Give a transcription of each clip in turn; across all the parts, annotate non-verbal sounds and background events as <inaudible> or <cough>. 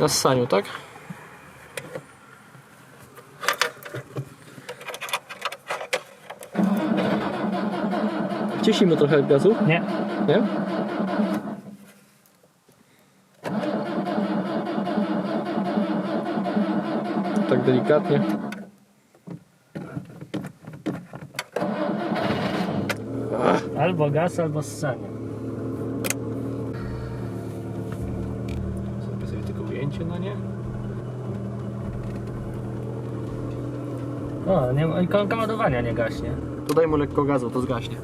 Na ssaniu, tak? Wciśnijmy trochę gazu, Nie. nie? Tak delikatnie. Albo gaz, albo ssanie. Ujęcie na nie. O, nie, ładowania nie gaśnie. To daj mu lekko gazu, to zgaśnie.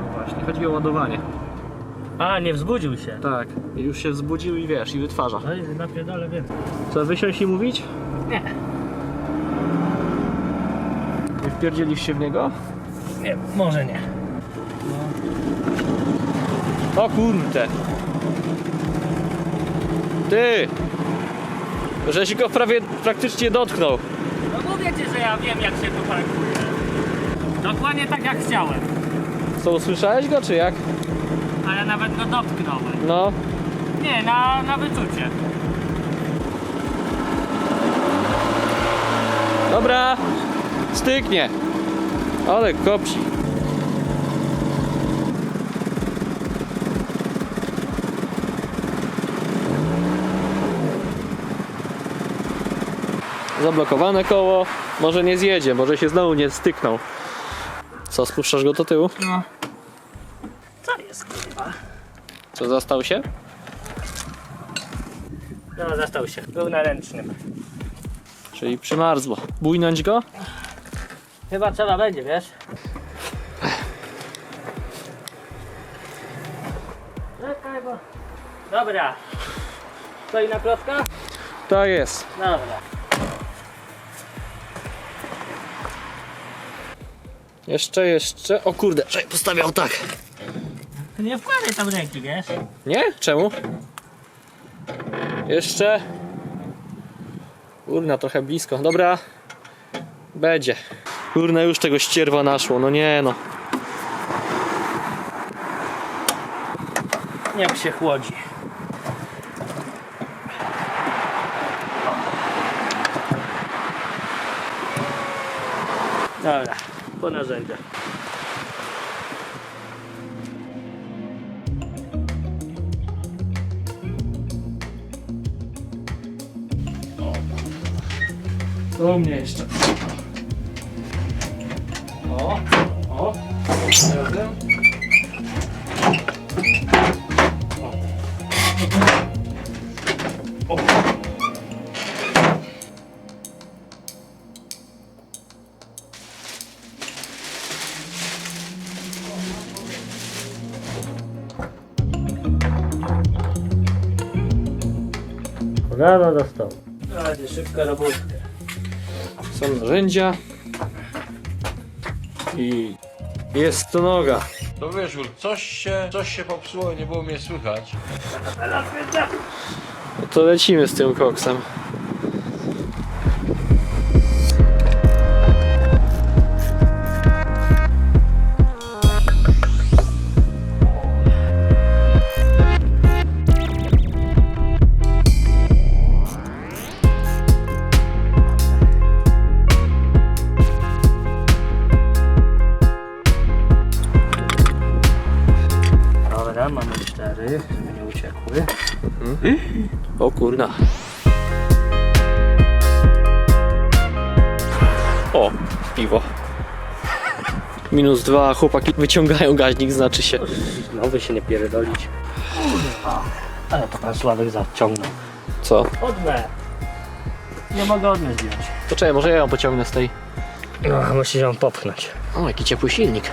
No właśnie, chodzi o ładowanie. A, nie wzbudził się. Tak, już się wzbudził i wiesz, i wytwarza. No i napierdolę więcej. Co, wysiąść i mówić? Nie. Nie wpierdzieliście w niego? Nie, może nie. O kurde! Ty! Żeś go prawie praktycznie dotknął. No mówię ci, że ja wiem jak się tu parkuje. Dokładnie tak jak chciałem. Co, usłyszałeś go, czy jak? Ale nawet go dotknąłem. No. Nie, na, na wyczucie. Dobra! Styknie! Ale kopci. Zablokowane koło. Może nie zjedzie, może się znowu nie styknął. Co, spuszczasz go do tyłu? No. Co jest kurwa? Co, zastał się? No, zastał się. Był na ręcznym. Czyli przymarzło. Bujnąć go? Chyba trzeba będzie, wiesz? Czekaj, bo... Dobra. Stoi na klotka? Tak jest. Dobra. Jeszcze, jeszcze. O kurde, czekaj, postawiał tak. Ty nie wkładaj tam ręki, wiesz? Nie? Czemu? Jeszcze. Kurna, trochę blisko. Dobra. Będzie. Kurna, już tego ścierwa naszło. No nie no. Jak się chłodzi. Dobra, po narzędzia. Do mnie jeszcze. O, o. Razem. O. Rano dostał. Będzie szybka robota. Są narzędzia. I jest to noga. No wiesz, coś się, coś się popsuło, nie było mnie słychać. No to lecimy z tym koksem. Żeby nie uciekły. O kurna. O, piwo. Minus dwa, chłopaki wyciągają gaźnik, znaczy się. Znowu się nie pierdolić. Kurwa. Ale to pan Sławek zaciągnął. Co? Odmę. Nie mogę odmę zdjąć. Poczekaj, może ja ją pociągnę z tej. No, musi ją popchnąć. O, jaki ciepły silnik.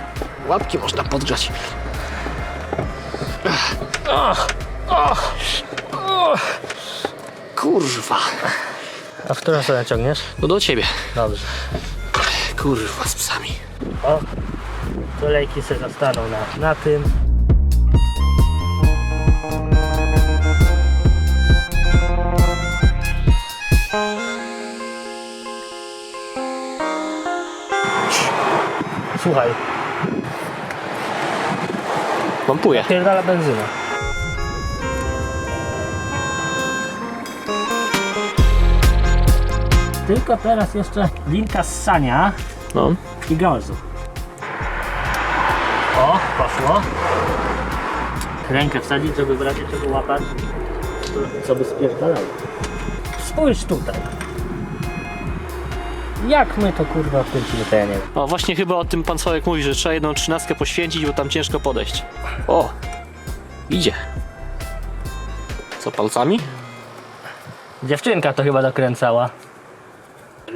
Łapki można podgrzać. Kurwa. A w którą stronę ciągniesz? No do ciebie. Dobrze. Kurwa z psami. O, kolejki se zostaną na, na tym. Słuchaj, Pompuję. pierdala benzyna. Tylko teraz jeszcze linka z sania No. i gazu. O, poszło. Rękę wsadzić, żeby w razie czego łapać, co by spierdalało. Spójrz tutaj. Jak my to kurwa wkręcimy, to ja nie wiem. O, właśnie chyba o tym pan Sławek mówi, że trzeba jedną trzynastkę poświęcić, bo tam ciężko podejść. O! Idzie. Co, palcami? Dziewczynka to chyba dokręcała.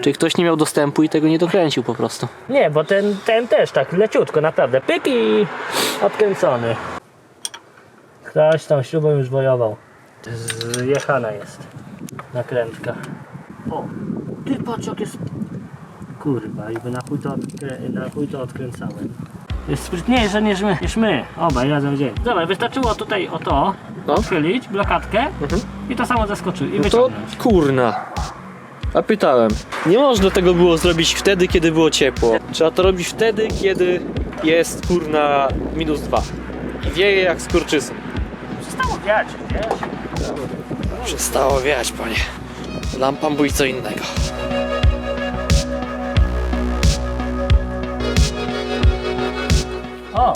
Czy ktoś nie miał dostępu i tego nie dokręcił po prostu? Nie, bo ten, ten też tak leciutko, naprawdę. Pyk i odkręcony. Ktoś tą śrubą już wojował. Zjechana jest nakrętka. O, ty patrz jak jest... Kurwa, i na chuj to, odkrę... na chuj to odkręcałem. Jest sprytniejsze niż my, niż my. Obaj razem wzięli. Zobacz, wystarczyło tutaj o to No. odchylić blokadkę i to samo zaskoczył i No to wyciągnąć. kurna. A pytałem. Nie można tego było zrobić wtedy, kiedy było ciepło. Trzeba to robić wtedy, kiedy jest kurna minus dwa. I wieje jak skurczysy. Przestało wiać, wiesz? Przestało wiać, panie. Lampa bój co innego. O!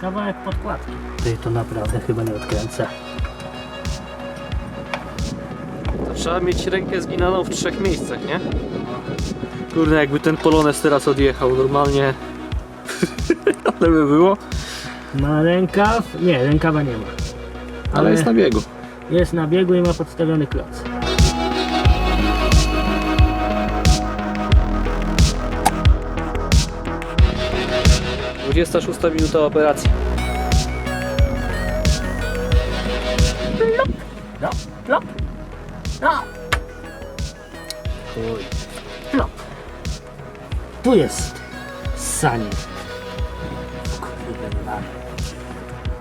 Kawałek podkładki. Ty to naprawdę chyba nie odkręcę. Trzeba mieć rękę zginaną w trzech miejscach, nie? Kurde, jakby ten Polones teraz odjechał normalnie. <laughs> Ale by było. Ma rękaw? Nie, rękawa nie ma. Ale jest na biegu. jest na biegu i ma podstawiony kloc. Dwudziesta szósta minuta operacji. No, plop. No. Chuj. Plop. Tu jest sanie. Kurde.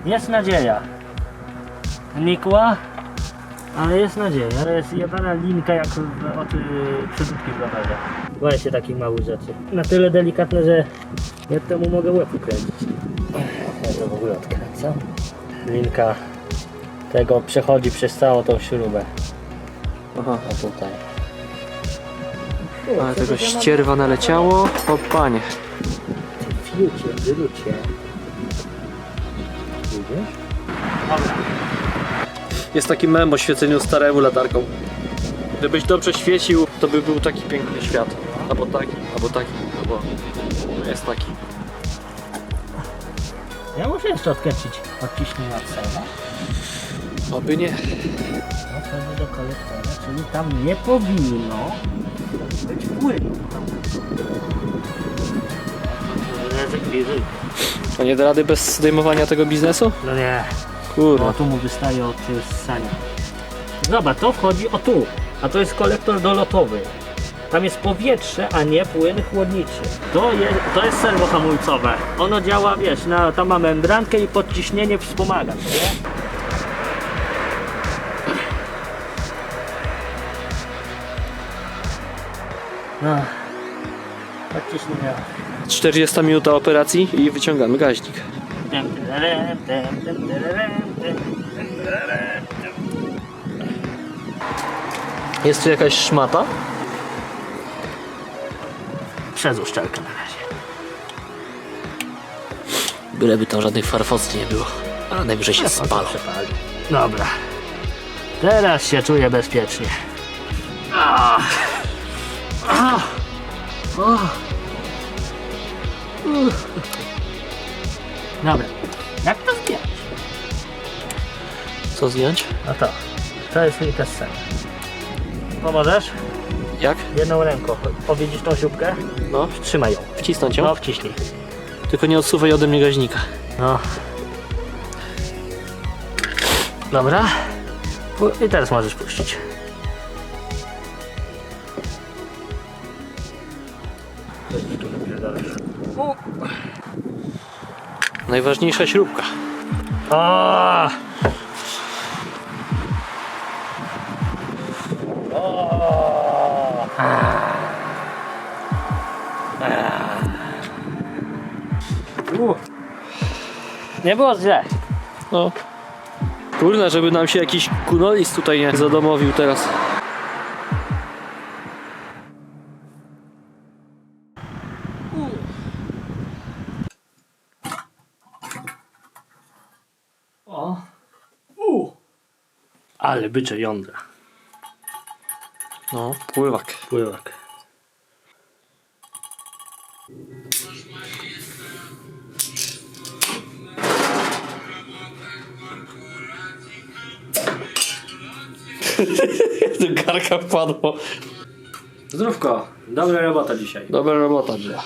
Jest nadzieja. Nikła, ale jest nadzieja. Ale jest jebana linka jak od y, w rowerze. Boję się takich małych rzeczy. Na tyle delikatne, że ja temu mogę łeb ukręcić. Ja to w ogóle odkręcam. Linka tego przechodzi przez całą tą śrubę. Aha. O tutaj. Ale tego ścierwa naleciało. O panie. Fiucie, wylucie. Widzisz? Dobra. Jest taki mem o świeceniu staremu latarką. Gdybyś dobrze świecił, to by był taki piękny świat. Albo taki, albo taki, albo jest taki. Ja muszę jeszcze odkręcić odciśnienie od serwa. Oby nie. No wchodzi do kolektora, czyli tam nie powinno być płynu. Ryzyk. To nie da rady bez zdejmowania tego biznesu? No nie, Kurwa. no tu mu wystaje od y, ssania. Zobacz, to wchodzi o tu, a to jest kolektor dolotowy. Tam jest powietrze, a nie płyn chłodniczy. To jest, to jest serwo hamulcowe. Ono działa, wiesz, na, tam ma membrankę i podciśnienie wspomaga, nie? No, podciśnienia. 40 minuta operacji i wyciągamy gaźnik. Jest tu jakaś szmata? Przez uszczelkę na razie. Byleby tam żadnych farfosów nie było. A najwyżej się spalą. Dobra. Teraz się czuję bezpiecznie. Ah. Uff. Dobra. Jak to zdjąć? Co zdjąć? No to. To jest linka sceny. Pomożesz? Jak? Jedną ręką. Powiedzisz tą śrubkę? No, Trzymaj ją. wcisnąć ją? No, wciśnij. Tylko nie odsuwaj ode mnie gaźnika. No. Dobra. Pu- I teraz możesz puścić. Najważniejsza śrubka. U. Nie było źle. No. Kurna, żeby nam się jakiś kunolis tutaj nie zadomowił teraz. Ale bycze jądra. No, pływak. Pływak. <laughs> Garka wpadło. Zdrówko. Dobra robota dzisiaj. Dobra robota była.